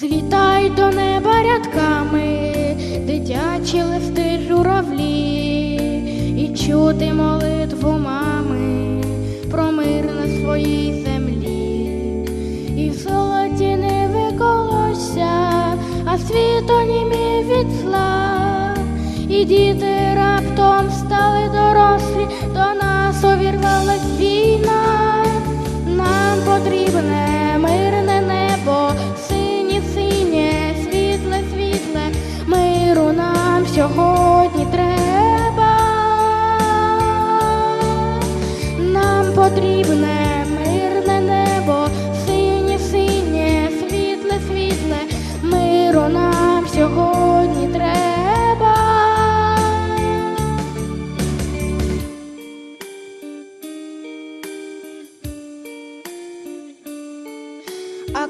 Злітай до неба рядками, дитячі листи журавлі, і чути молитву мами про мир на своїй землі, і в золоті не виколося, а світ онімів від зла, і діти раптом стали дорослі, до нас увірвалась війна, нам потрібне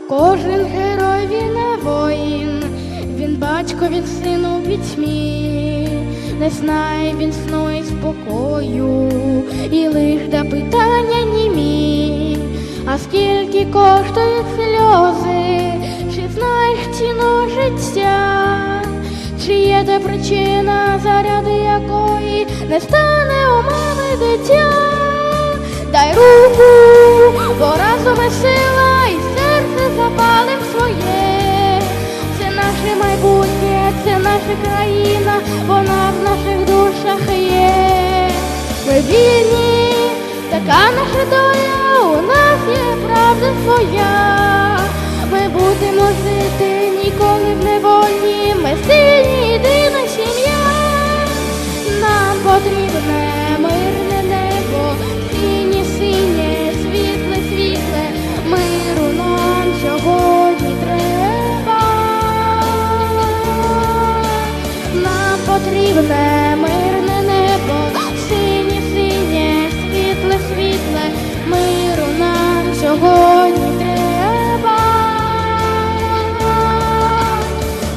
кожен герой він воїн, він батько, він сину в пітьмі, не знає він сну спокою, і лиш до питання німі. А скільки коштують сльози, чи знаєш ціну життя, чи є та причина, заради якої не стане у мами дитя? Дай руку, бо разом і сила, наша країна, вона в наших душах є. Ми вільні, така наша доля, у нас є правда своя. Потрібне мирне небо, синє, синє, світле, світле, миру нам сьогодні треба.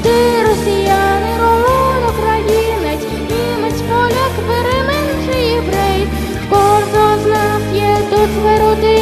Ти росіянин, румун, українець, німець, поляк, перемен чи єврей. В з нас є тут родина,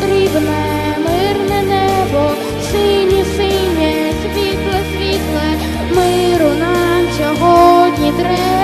потрібне мирне небо, синє, синє, світле, світле, миру нам сьогодні треба.